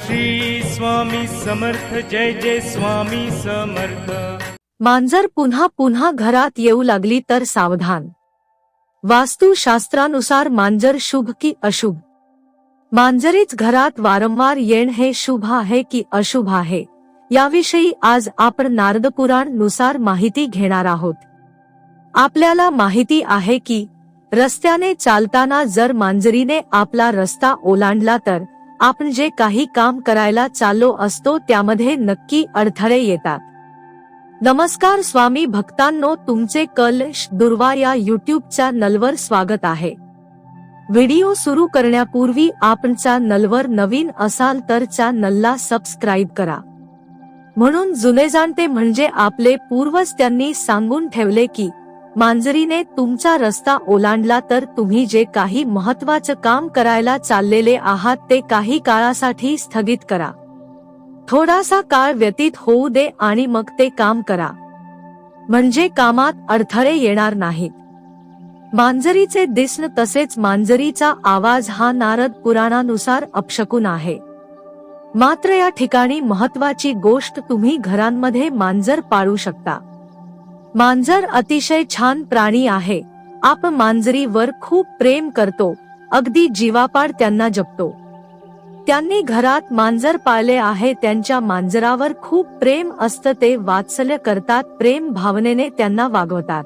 श्री स्वामी समर्थ जय जय स्वामी समर्थ. मांजर पुन्हा पुन्हा घरात येऊ लागली तर सावधान. वास्तुशास्त्रानुसार मांजर शुभ की अशुभ? मांजरीच घरात वारंवार येण हे शुभ आहे की अशुभ आहे? याविषयी आज आपण नारद पुराणनुसार माहिती घेणार आहोत. आपल्याला माहिती आहे की रस्त्याने चालताना जर मांजरीने आपला रस्ता ओलांडला तर आपण जे काही काम करायला चाललो असतो त्यामध्ये नक्की अडथळे येतात. नमस्कार स्वामी भक्तांनो तुमचे कलश दुर्वा या युट्यूबच्या नलवर स्वागत आहे. व्हिडिओ सुरू करण्यापूर्वी आपण नलवर नवीन असाल तर चॅनलला सबस्क्राईब करा. म्हणून जुने जाणते म्हणजे आपले पूर्वज त्यांनी सांगून ठेवले की मांजरीने तुमचा रस्ता ओलांडला तर तुम्ही जे काही महत्वाचं काम करायला चाललेले आहात ते काही काळासाठी स्थगित करा. थोडासा काळ व्यतीत होऊ दे आणि मग ते काम करा. म्हणजे कामात अडथळे येणार नाहीत. मांजरीचे दिसण तसेच मांजरीचा आवाज हा नारद पुराणानुसार अपशकून आहे. मात्र या ठिकाणी महत्वाची गोष्ट तुम्ही घरांमध्ये मांजर पाळू शकता. मांजर अतिशय छान प्राणी आहे. आप मांजरीवर खूप प्रेम करतो. अगदी जीवापाड त्यांना जपतो. त्यांनी घरात मांजर पाळले आहे त्यांच्या मांजरावर खूप प्रेम असतं ते वात्सल्य करतात प्रेम भावनेने त्यांना वागवतात.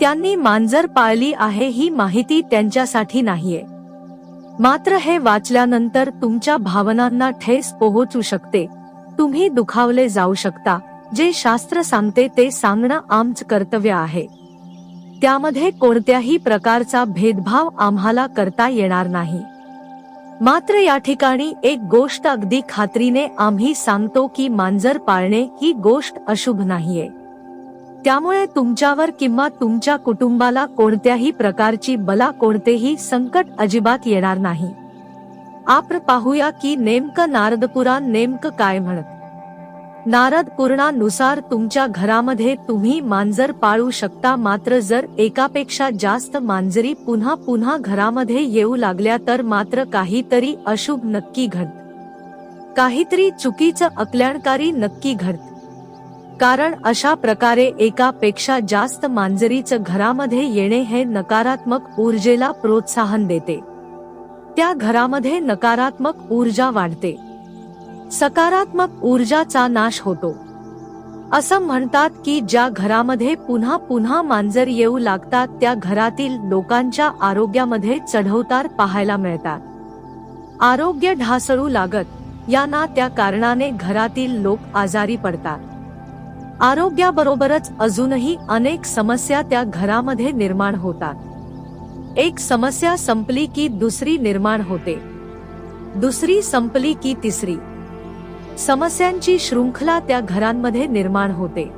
त्यांनी मांजर पाळली आहे ही माहिती त्यांच्यासाठी नाहीये. मात्र हे वाचल्यानंतर तुमच्या भावनांना ठेस पोहोचू शकते. तुम्ही दुखावले जाऊ शकता. जे शास्त्र सांगते ते सांगणं आमचं कर्तव्य आहे. त्यामध्ये कोणत्याही प्रकारचा भेदभाव आम्हाला करता येणार नाही. मात्र या ठिकाणी एक गोष्ट अगदी खात्रीने आम्ही सांगतो की मांजर पाळणे ही गोष्ट अशुभ नाहीये. त्यामुळे तुमच्यावर किंवा तुमच्या कुटुंबाला कोणत्याही प्रकारची बला कोणतेही संकट अजिबात येणार नाही. आपण पाहूया की नेमकं नारदपुराण नेमकं काय म्हणत. नारद पुराणानुसार तुमच्या घरामध्ये तुम्ही मांजर पाळू शकता मात्र जर एकापेक्षा जास्त मांजरी पुन्हा पुन्हा घरामध्ये येऊ लागल्या तर मात्र काहीतरी अशुभ नक्की घडत. काहीतरी चुकीचं अकल्याणकारी नक्की घडत. कारण अशा प्रकारे एकापेक्षा जास्त मांजरीचं घरामध्ये येणे हे नकारात्मक ऊर्जेला प्रोत्साहन देते. त्या घरामध्ये नकारात्मक ऊर्जा वाढते. सकारात्मक ऊर्जाचा नाश होतो. असं म्हणतात की ज्या घरामध्ये पुन्हा पुन्हा मांजर येऊ लागतात त्या घरातील लोकांच्या आरोग्यामध्ये चढवतार पाहायला मिळतात. आरोग्य ढासळू लागत यांना त्या कारणाने घरातील लोक आजारी पडतात. आरोग्याबरोबरच अजूनही अनेक समस्या त्या घरामध्ये निर्माण होतात. एक समस्या संपली की दुसरी निर्माण होते. दुसरी संपली की तिसरी. समस्यांची शृंखला त्या घरांमध्ये निर्माण होते.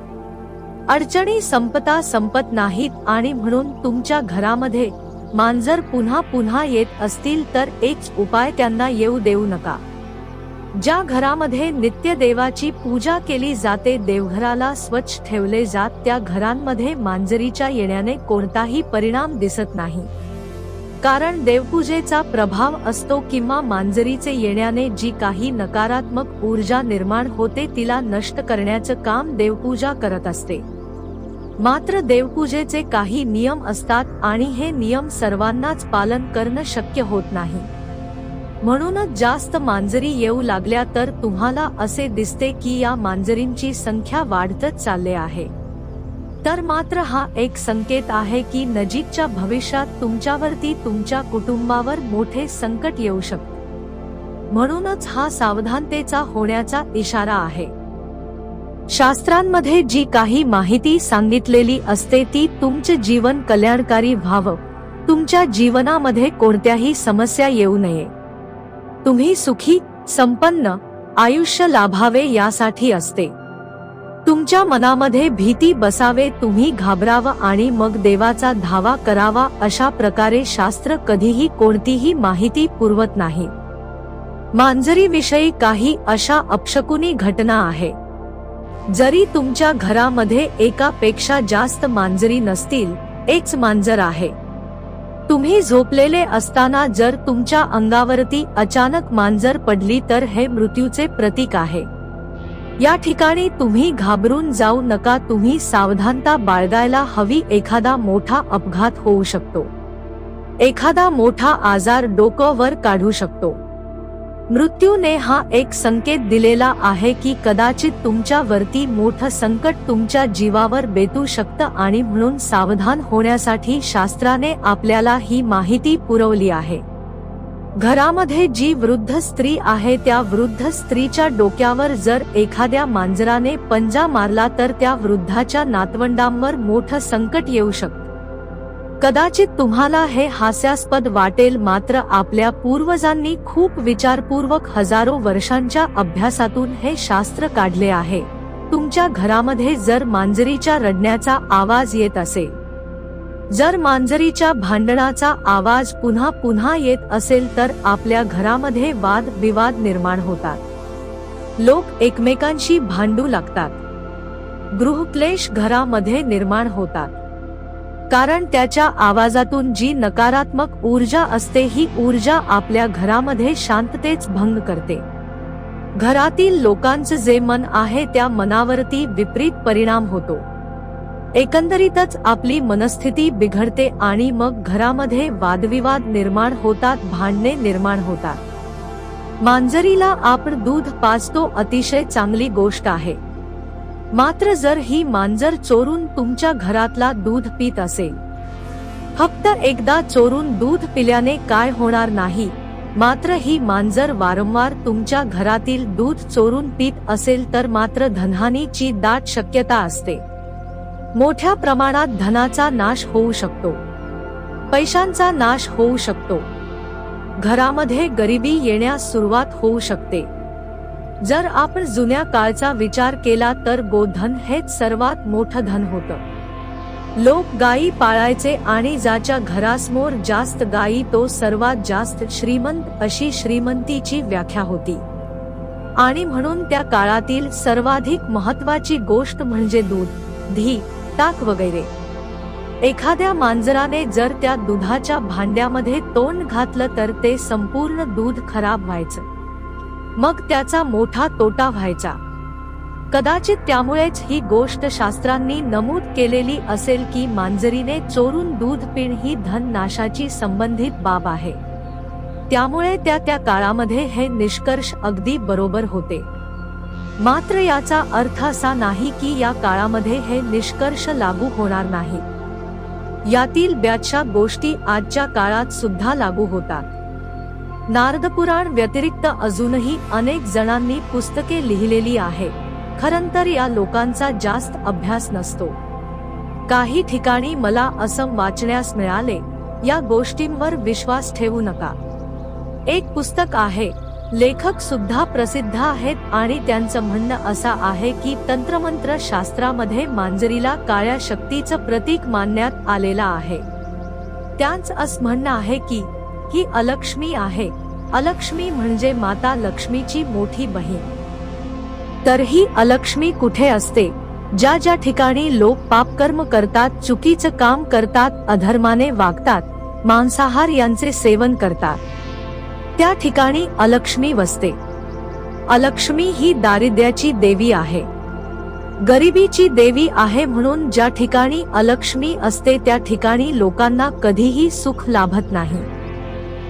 अडचणी संपता संपत नाहीत आणि म्हणून तुमच्या घरामध्ये मांजर पुन्हा पुन्हा येत असतील तर एक उपाय त्यांना येऊ देऊ नका. ज्या घरामध्ये नित्य देवाची पूजा केली जाते देवघराला स्वच्छ ठेवले जात त्या घरांमध्ये मांजरीच्या येण्याने कोणताही परिणाम दिसत नाही. कारण देवपूजेचा प्रभाव असतो किंवा मांजरीचे येण्याने जी काही नकारात्मक ऊर्जा निर्माण होते तिला नष्ट करण्याचं काम देवपूजा करत असते. मात्र देवपूजेचे काही नियम असतात आणि हे नियम सर्वांनाच पालन करणं शक्य होत नाही. म्हणूनच जास्त मांजरी येऊ लागल्या तर तुम्हाला असे दिसते की या मांजरींची संख्या वाढतच चालले आहे. तर मात्र हा एक संकेत आहे की नजीकच्या भविष्यात तुमच्यावरती तुमच्या कुटुंबावर मोठे संकट येऊ शकते. म्हणूनच हा सावधानतेचा होण्याचा इशारा आहे. शास्त्रांमध्ये जी काही माहिती सांगितलेली असते ती तुमचे जीवन कल्याणकारी व्हावं. तुमच्या जीवनामध्ये कोणत्याही समस्या येऊ नये. तुम्ही सुखी संपन्न आयुष्य लाभावे यासाठी असते. तुमच्या मनामध्ये भीती बसावे तुम्ही घाबरावं आणि मग देवाचा धावा करावा अशा प्रकारे शास्त्र कधीही कोणतीही माहिती पुरवत नाही. मांजरीविषयी काही अशा अपशकुनी घटना आहे. जरी तुमच्या घरामध्ये एकापेक्षा जास्त मांजरी नसतील एकच मांजर आहे. तुम्ही झोपलेले असताना जर तुमच्या अंगावरती अचानक मांजर पडली तर हे मृत्यूचे प्रतीक आहे. या ठिकाणी तुम्ही घाबरून जाऊ नका तुम्ही सावधानता बाळगायला हवी एखादा मोठा अपघात होऊ शकतो. एखादा मोठा आजार डोकं वर काढू शकतो. मृत्यूने हा एक संकेत दिलेला आहे की कदाचित तुमच्या वरती मोठं संकट तुमच्या जीवावर बेतू शकतं आणि म्हणून सावधान होण्यासाठी शास्त्राने आपल्याला ही माहिती पुरवली आहे. घरामध्ये जी वृद्ध स्त्री आहे त्या वृद्ध स्त्रीच्या डोक्यावर जर एखाद्या मांजराने पंजा मारला तर त्या वृद्धाच्या नातवंडांवर मोठं संकट येऊ शकतं. कदाचित तुम्हाला हे हास्यास्पद वाटेल मात्र आपल्या पूर्वजांनी खूप विचारपूर्वक हजारो वर्षांच्या अभ्यासातून हे शास्त्र काढले आहे. तुमच्या घरामध्ये जर मांजरीच्या रडण्याचा आवाज येत असेल जर मांजरीच्या भांडणाचा आवाज पुन्हा पुन्हा येत असेल तर आपल्या घरामध्ये वाद विवाद निर्माण होतात. लोक एकमेकांशी भांडू लागतात. गृहक्लेश घरामध्ये निर्माण होतात. कारण त्याच्या आवाजातून जी नकारात्मक ऊर्जा असते ही ऊर्जा आपल्या घरामध्ये शांततेच भंग करते. घरातील लोकांचं जे मन आहे त्या मनावरती विपरीत परिणाम होतो. एकंदरीतच आपली मनस्थिती बिघडते आणि मग घरामध्ये वादविवाद निर्माण होतात भांडणे निर्माण होतात. मांजरीला आपण दूध पाजतो अतिशय चांगली गोष्ट आहे. मात्र जर ही मांजर चोरून तुमच्या घरातला दूध पित असेल. फक्त एकदा चोरून दूध पिल्याने काय होणार नाही. मात्र ही मांजर वारंवार तुमच्या घरातील दूध चोरून पित असेल तर मात्र धनहानीची दाट शक्यता असते. मोठ्या प्रमाणात धनाचा नाश होऊ शकतो. पैशांचा नाश होऊ शकतो. घरामध्ये गरिबी येण्यास सुरुवात होऊ शकते. जर आपण जुन्या काळचा विचार केला तर गोधन हेच सर्वात मोठं धन होतं. लोक गायी पाळायचे आणि ज्याच्या घरासमोर जास्त गायी तो सर्वात जास्त श्रीमंत अशी श्रीमंतीची व्याख्या होती. आणि म्हणून त्या काळातील सर्वाधिक महत्वाची गोष्ट म्हणजे दूध धी ताक वगैरे. एखाद्या मांजराने जर त्या दुधाच्या भांड्यामध्ये तोंड घातलं तर ते संपूर्ण दूध खराब व्हायचं. मग त्याचा मोठा तोटा व्हायचा. कदाचित त्यामुळेच ही गोष्ट शास्त्रांनी नमूद केलेली असेल की मांजरीने चोरून दूध पिण ही धन नाशाची संबंधित बाब आहे. त्यामुळे त्या त्या काळामध्ये हे निष्कर्ष अगदी बरोबर होते. मात्र याचा अर्थ असा नाही की या काळामध्ये हे निष्कर्ष लागू होणार नाही. यातील ब्याचशा गोष्टी आजच्या काळात सुद्धा लागू होतात. नारदपुराण व्यतिरिक्त अजूनही अनेक जणांनी पुस्तके लिहिलेली आहे. खरं तर या लोकांचा जास्त अभ्यास नसतो. काही ठिकाणी मला असं वाचण्यास मिळाले या गोष्टींवर विश्वास ठेवू नका. एक पुस्तक आहे लेखक सुद्धा प्रसिद्ध आहेत आणि त्यांचं म्हणणं असं आहे की तंत्रमंत्र शास्त्रामध्ये मांजरीला काळ्या शक्तीचं प्रतीक मानण्यात आलेलं आहे. त्यांच असं म्हणणं आहे की ही अलक्ष्मी आहे. अलक्ष्मी म्हणजे माता लक्ष्मीची मोठी बहीण. तर ही अलक्ष्मी कुठे असते? ज्या ज्या ठिकाणी लोक पापकर्म करतात चुकीचं काम करतात अधर्माने वागतात मांसाहार यांचे सेवन करतात. त्या ठिकाणी अलक्ष्मी वसते. अलक्ष्मी ही दारिद्र्याची देवी आहे. गरिबीची देवी आहे म्हणून ज्या ठिकाणी अलक्ष्मी असते त्या ठिकाणी लोकांना कधीही सुख लाभत नाही.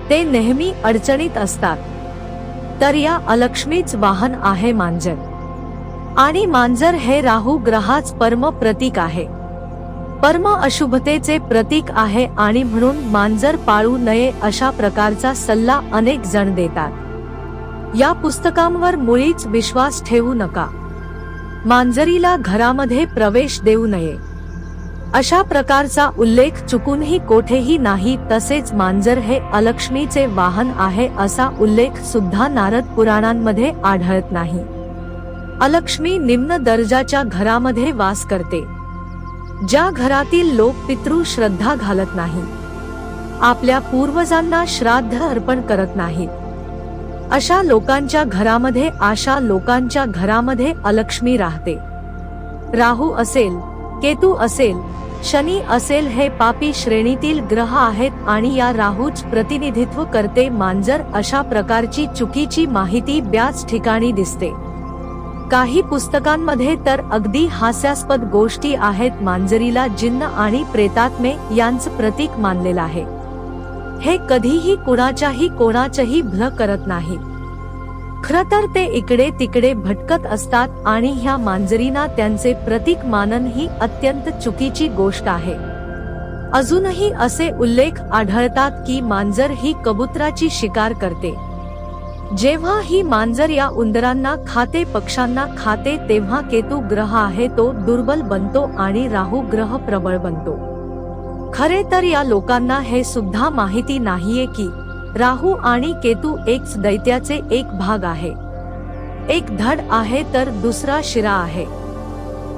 ते नेहमी अडचणीत असतात. तर या अलक्ष्मीच वाहन आहे मांजर. आणि मांजर हे राहू ग्रहाच परम प्रतीक आहे. परम अशुभतेचे प्रतीक आहे आणि म्हणून मांजर पाळू नये अशा प्रकारचा सल्ला अनेक जण देतात. या पुस्तकांवर मुळीच विश्वास ठेवू नका. मांजरीला घरामध्ये प्रवेश देऊ नये. अशा प्रकारचा उल्लेख चुकूनही कोठेही नाही तसेच मांजर हे अलक्ष्मीचे वाहन आहे असा उल्लेख सुद्धा नारद पुराणांमध्ये आढळत नाही. अलक्ष्मी निम्न दर्जाच्या घरामध्ये वास करते. ज्या घरातील लोक पितृ श्रद्धा घालत नाही. आपल्या पूर्वजांना श्राद्ध अर्पण करत नाहीत. अशा लोकांच्या घरामध्ये आशा लोकांच्या घरामध्ये अलक्ष्मी राहते. राहू असेल केतू असेल शनी असेल हे पापी श्रेणीतील ग्रह आहेत आणि या राहूच प्रतिनिधित्व करते मांजर अशा प्रकारची चुकीची माहिती ब्याच ठिकाणी दिसते. काही पुस्तकांमध्ये तर अगदी हास्यास्पद गोष्टी आहेत. मांजरीला जिन्न आणि प्रेतात्मे यांचं प्रतीक मानलेलं आहे. हे कधीही कुणाच्याही कोणाचंही भ्र करत नाही. खर तर ते इकडे तिकडे भटकत असतात आणि ह्या मांजरीना त्यांचे प्रतीक मानन ही अत्यंत चुकीची गोष्ट आहे. अजूनही असे उल्लेख आढळतात की मांजर ही कबुतराची शिकार करते. जेव्हा ही मांजर या उंदरांना खाते पक्ष्यांना खाते तेव्हा केतू ग्रह आहे तो दुर्बल बनतो आणि राहू ग्रह प्रबळ बनतो. खरे तर या लोकांना हे सुद्धा माहिती नाहीये की राहू आणि केतू एकच दैत्याचे एक भाग आहे. एक धड आहे तर दुसरा शिरा आहे.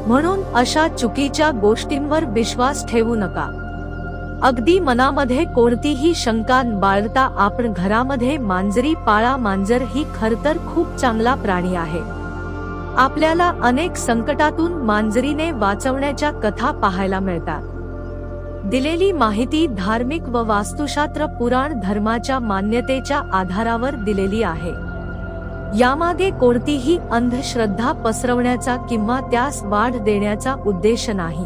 म्हणून अशा चुकीच्या गोष्टींवर विश्वास ठेवू नका. अगदी मनामध्ये कोणतीही शंका बाळगता आपण घरामध्ये मांजरी पाळा मांजर ही खरतर खूप चांगला प्राणी आहे. आपल्याला अनेक संकटातून मांजरीने वाचवण्याच्या कथा पाहायला मिळतात. दिलेली माहिती धार्मिक व वास्तुशास्त्र पुराण धर्माच्या मान्यतेच्या आधारावर दिलेली आहे. यामागे कोणतीही अंधश्रद्धा पसरवण्याचा किंवा त्यास वाढ देण्याचा उद्देश नाही.